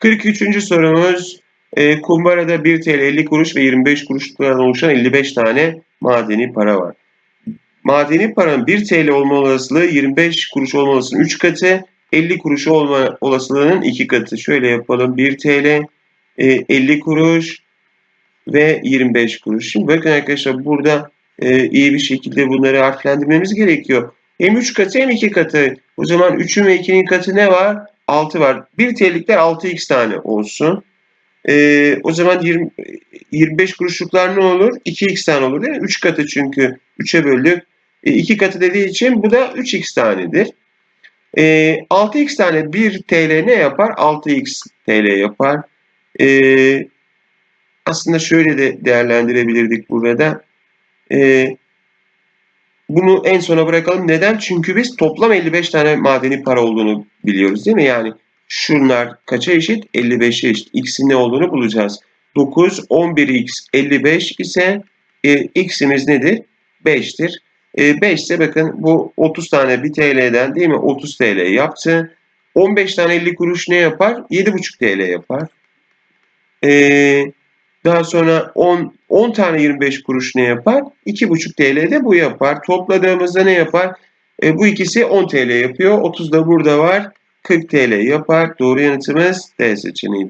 43. sorumuz. E, kumbarada 1 TL 50 kuruş ve 25 kuruşlardan oluşan 55 tane madeni para var. Madeni paranın 1 TL olma olasılığı 25 kuruş olma olasılığının 3 katı, 50 kuruş olma olasılığının 2 katı. Şöyle yapalım. 1 TL, e, 50 kuruş ve 25 kuruş. Şimdi bakın arkadaşlar burada e, iyi bir şekilde bunları harflendirmemiz gerekiyor. Hem 3 katı hem 2 katı. O zaman 3'ün ve 2'nin katı ne var? 6 var. 1 TL'likler 6x tane olsun. E, o zaman 20, 25 kuruşluklar ne olur? 2x tane olur değil mi? 3 katı çünkü 3'e böldük. E, 2 katı dediği için bu da 3x tanedir. E, 6x tane 1 TL ne yapar? 6x TL yapar. E, aslında şöyle de değerlendirebilirdik burada. E, bunu en sona bırakalım. Neden? Çünkü biz toplam 55 tane madeni para olduğunu biliyoruz değil mi? Yani şunlar kaça eşit? 55'e eşit. X'in ne olduğunu bulacağız. 9, 11x, 55 ise e, x'imiz nedir? 5'tir. E, 5 ise bakın bu 30 tane 1 TL'den değil mi? 30 TL yaptı. 15 tane 50 kuruş ne yapar? 7,5 TL yapar. E, daha sonra 10, 10 tane 25 kuruş ne yapar? 2,5 TL de bu yapar. Topladığımızda ne yapar? E, bu ikisi 10 TL yapıyor. 30 da burada var. 40 TL yapar. Doğru yanıtımız D seçeneğidir.